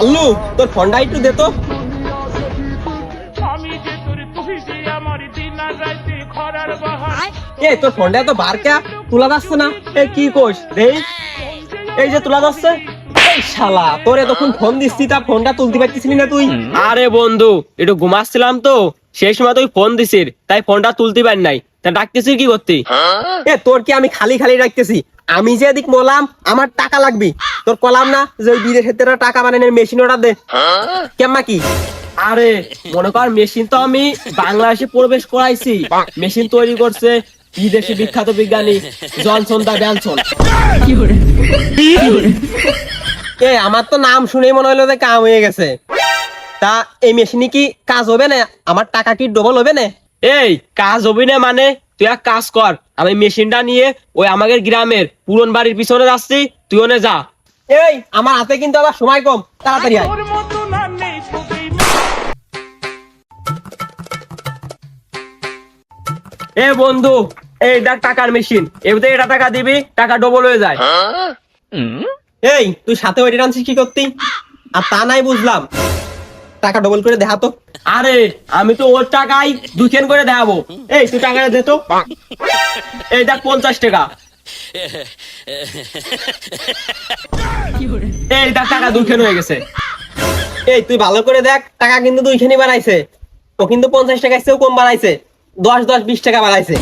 আল্লু তোর ফোনটা একটু দে তো। এ তোর ফোনটা তো বার কে তোলা যাচ্ছে না? এ কি কোষ? দেই। এই যে তোলা যাচ্ছে এই শালা তোরে তখন ফোন দিচ্ছি তা ফোনটা তুলতে পারতেছিলি না তুই? আরে বন্ধু একটু ঘুমাচ্ছিলাম তো সেই সময় তুই ফোন দিছিস তাই ফোনটা তুলতে পারি নাই। তা ডাকতেছিস কি করতি? এ তোর কি আমি খালি খালি রাখতেছি আমি যে এদিক মলাম আমার টাকা লাগবে। তোর কলাম না যে ওই বিদেশের থেকে টাকা বানানোর মেশিন ওটা দে। কেমন কি আরে মনে কর মেশিন তো আমি বাংলাদেশে প্রবেশ করাইছি। মেশিন তৈরি করছে বিদেশি বিখ্যাত বিজ্ঞানী জনসন দা ব্যানসন এ আমার তো নাম শুনেই মনে হলো যে কাম হয়ে গেছে। তা এই মেশিনে কি কাজ হবে না? আমার টাকা কি ডবল হবে না? এই কাজ হবি না মানে তুই এক কাজ কর আমি মেশিনটা নিয়ে ওই আমাদের গ্রামের পুরন বাড়ির পিছনে যাচ্ছি তুই ওনে যা। এই আমার হাতে কিন্তু আবার সময় কম তাড়াতাড়ি আয়। তোর মতো না নেই তোকে এ বন্ধু এই দেখ টাকার মেশিন এবারে এটা টাকা দিবি টাকা ডবল হয়ে যায়। এই তুই সাথে ওইটা আনছিস কি করতি? আর তা নাই বুঝলাম। টাকা ডবল করে দেখা তো। আরে আমি তো ওর টাকাই দুখেন করে দেখাবো। এই তুই টাকাটা দে তো। এই দেখ পঞ্চাশ টাকা। এই দেখ টাকা দুখেন হয়ে গেছে। এই তুই ভালো করে দেখ টাকা কিন্তু দুইখানি বাড়াইছে। ও কিন্তু পঞ্চাশ টাকা চেয়েও কম বাড়াইছে। দশ দশ বিশ টাকা বাড়াইছে।